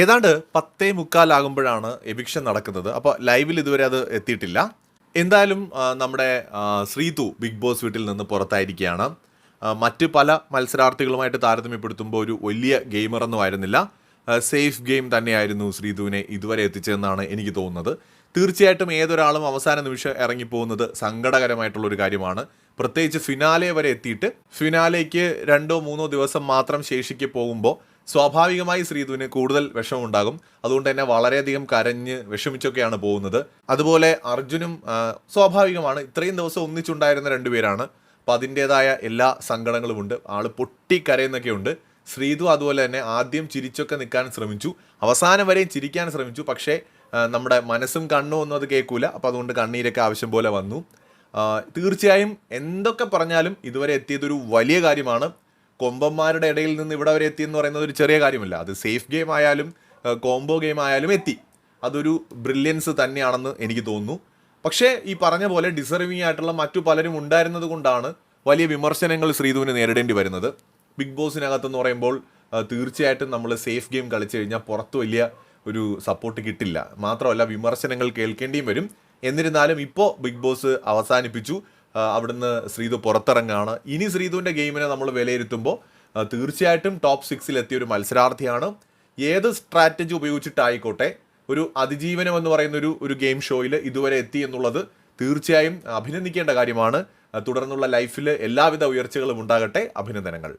ഏതാണ്ട് പത്തേ മുക്കാലാകുമ്പോഴാണ് എവിക്ഷൻ നടക്കുന്നത്. അപ്പോൾ ലൈവിൽ ഇതുവരെ അത് എത്തിയിട്ടില്ല. എന്തായാലും നമ്മുടെ ശ്രീതു ബിഗ് ബോസ് വീട്ടിൽ നിന്ന് പുറത്തായിരിക്കുകയാണ്. മറ്റ് പല മത്സരാർത്ഥികളുമായിട്ട് താരതമ്യപ്പെടുത്തുമ്പോൾ ഒരു വലിയ ഗെയിമറൊന്നും ആയിരുന്നില്ല. സേഫ് ഗെയിം തന്നെയായിരുന്നു ശ്രീതുവിനെ ഇതുവരെ എത്തിച്ചതെന്നാണ് എനിക്ക് തോന്നുന്നത്. തീർച്ചയായിട്ടും ഏതൊരാളും അവസാന നിമിഷം ഇറങ്ങിപ്പോകുന്നത് സങ്കടകരമായിട്ടുള്ള ഒരു കാര്യമാണ്. പ്രത്യേകിച്ച് ഫിനാലെ വരെ എത്തിയിട്ട് ഫിനാലേക്ക് രണ്ടോ മൂന്നോ ദിവസം മാത്രം ശേഷിക്കെ പോകുമ്പോൾ സ്വാഭാവികമായി ശ്രീധുവിന് കൂടുതൽ വിഷമമുണ്ടാകും. അതുകൊണ്ട് തന്നെ വളരെയധികം കരഞ്ഞ് വിഷമിച്ചൊക്കെയാണ് പോകുന്നത്. അതുപോലെ അർജുനും സ്വാഭാവികമാണ്. ഇത്രയും ദിവസം ഒന്നിച്ചുണ്ടായിരുന്ന രണ്ടുപേരാണ് അപ്പം അതിന്റേതായ എല്ലാ സങ്കടങ്ങളും സങ്കടങ്ങളുമുണ്ട് ആൾ പൊട്ടിക്കരയുന്നൊക്കെ ഉണ്ട്. ശ്രീതു അതുപോലെ തന്നെ ആദ്യം ചിരിച്ചൊക്കെ നിൽക്കാൻ ശ്രമിച്ചു. അവസാനം വരെയും ചിരിക്കാൻ ശ്രമിച്ചു. പക്ഷേ നമ്മുടെ മനസ്സും കണ്ണും ഒന്നും അത് കേൾക്കൂല. അപ്പം അതുകൊണ്ട് കണ്ണീരൊക്കെ ആവശ്യം പോലെ വന്നു. തീർച്ചയായും എന്തൊക്കെ പറഞ്ഞാലും ഇതുവരെ എത്തിയതൊരു വലിയ കാര്യമാണ്. കൊമ്പന്മാരുടെ ഇടയിൽ നിന്ന് ഇവിടെ വരെ എത്തി എന്ന് പറയുന്നത് ഒരു ചെറിയ കാര്യമല്ല. അത് സേഫ് ഗെയിം ആയാലും കോംബോ ഗെയിം ആയാലും എത്തി. അതൊരു ബ്രില്യൻസ് തന്നെയാണെന്ന് എനിക്ക് തോന്നുന്നു. പക്ഷേ ഈ പറഞ്ഞ പോലെ ഡിസർവിംഗ് ആയിട്ടുള്ള മറ്റു പലരും ഉണ്ടായിരുന്നത് കൊണ്ടാണ് വലിയ വിമർശനങ്ങൾ ശ്രീധുവിന് നേരിടേണ്ടി വരുന്നത്. ബിഗ് ബോസിനകത്തെന്ന് പറയുമ്പോൾ തീർച്ചയായിട്ടും നമ്മൾ സേഫ് ഗെയിം കളിച്ചു കഴിഞ്ഞാൽ പുറത്ത് വലിയ ഒരു സപ്പോർട്ട് കിട്ടില്ല. മാത്രമല്ല വിമർശനങ്ങൾ കേൾക്കേണ്ടിയും വരും. എന്നിരുന്നാലും ഇപ്പോൾ ബിഗ് ബോസ് അവസാനിപ്പിച്ചു. അവിടുന്ന് ശ്രീതു പുറത്തിറങ്ങുകയാണ്. ഇനി ശ്രീതുവിന്റെ ഗെയിമിനെ നമ്മൾ വിലയിരുത്തുമ്പോൾ തീർച്ചയായിട്ടും ടോപ്പ് സിക്സിൽ എത്തിയ ഒരു മത്സരാർത്ഥിയാണ്. ഏത് സ്ട്രാറ്റജി ഉപയോഗിച്ചിട്ടായിക്കോട്ടെ ഒരു അതിജീവനം എന്ന് പറയുന്ന ഒരു ഒരു ഗെയിം ഷോയിൽ ഇതുവരെ എത്തി എന്നുള്ളത് തീർച്ചയായും അഭിനന്ദിക്കേണ്ട കാര്യമാണ്. തുടർന്നുള്ള ലൈഫിൽ എല്ലാവിധ ഉയർച്ചകളും ഉണ്ടാകട്ടെ. അഭിനന്ദനങ്ങൾ.